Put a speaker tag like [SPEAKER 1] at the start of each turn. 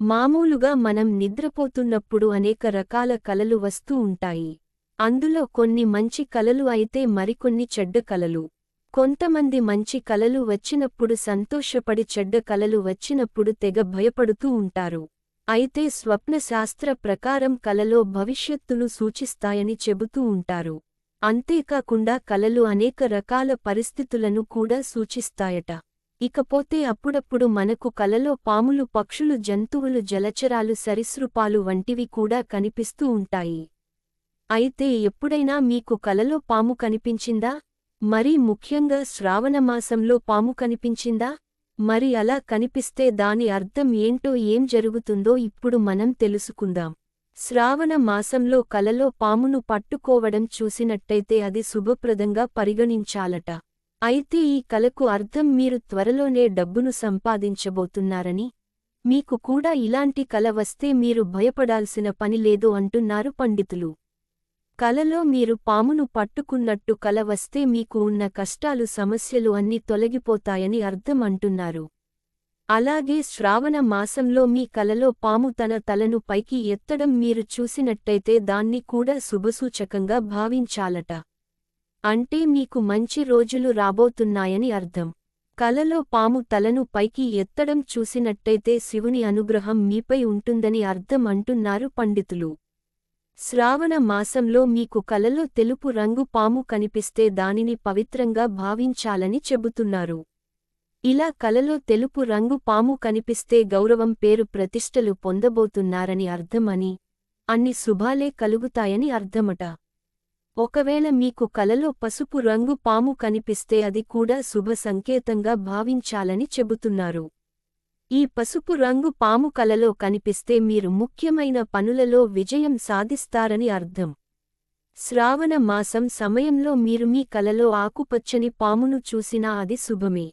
[SPEAKER 1] మామూలుగా మనం నిద్రపోతున్నప్పుడు అనేక రకాల కలలు వస్తూ ఉంటాయి. అందులో కొన్ని మంచి కలలు అయితే మరికొన్ని చెడ్డ కలలు. కొంతమంది మంచి కలలు వచ్చినప్పుడు సంతోషపడి చెడ్డ కలలు వచ్చినప్పుడు తెగ భయపడుతూ ఉంటారు. అయితే స్వప్నశాస్త్ర ప్రకారం కలలో భవిష్యత్తును సూచిస్తాయని చెబుతూ ఉంటారు. అంతేకాకుండా కలలు అనేక రకాల పరిస్థితులను కూడా సూచిస్తాయట. ఇకపోతే అప్పుడప్పుడు మనకు కలలో పాములు పక్షులు జంతువులు జలచరాలు సరీసృపాలు వంటివి కూడా కనిపిస్తూ ఉంటాయి. అయితే ఎప్పుడైనా మీకు కలలో పాము కనిపించిందా? మరీ ముఖ్యంగా శ్రావణమాసంలో పాము కనిపించిందా? మరి అలా కనిపిస్తే దాని అర్థం ఏంటో ఏం జరుగుతుందో ఇప్పుడు మనం తెలుసుకుందాం. శ్రావణ మాసంలో కలలో పామును పట్టుకోవడం చూసినట్టయితే అది శుభప్రదంగా పరిగణించాలట. అయితే ఈ కలకు అర్థం మీరు త్వరలోనే డబ్బును సంపాదించబోతున్నారని మీకు కూడా ఇలాంటి కల వస్తే మీరు భయపడాల్సిన పని లేదు అంటున్నారు పండితులు. కలలో మీరు పామును పట్టుకున్నట్టు కల వస్తే మీకు ఉన్న కష్టాలు సమస్యలు అన్నీ తొలగిపోతాయని అర్థం అంటున్నారు. అలాగే శ్రావణ మాసంలో మీ కలలో పాము తన తలను పైకి ఎత్తడం మీరు చూసినట్టయితే దాన్ని కూడా శుభసూచకంగా భావించాలట. అంటే మీకు మంచి రోజులు రాబోతున్నాయని అర్థం. కలలో పాము తలను పైకి ఎత్తడం చూసినట్టయితే శివుని అనుగ్రహం మీపై ఉంటుందని అర్థం అంటున్నారు పండితులు. శ్రావణ మాసంలో మీకు కలలో తెలుపు రంగు పాము కనిపిస్తే దానిని పవిత్రంగా భావించాలని చెబుతున్నారు. ఇలా కలలో తెలుపు రంగు పాము కనిపిస్తే గౌరవం పేరు ప్రతిష్టలు పొందబోతున్నారని అర్థమని అన్ని శుభాలే కలుగుతాయని అర్థమట. ఒకవేళ మీకు కలలో పసుపు రంగు పాము కనిపిస్తే అది కూడా శుభ సంకేతంగా భావించాలని చెబుతున్నారు. ఈ పసుపు రంగు పాము కలలో కనిపిస్తే మీరు ముఖ్యమైన పనులలో విజయం సాధిస్తారని అర్థం. శ్రావణ మాసం సమయంలో మీరు మీ కలలో ఆకుపచ్చని పామును చూసినా అది శుభమే.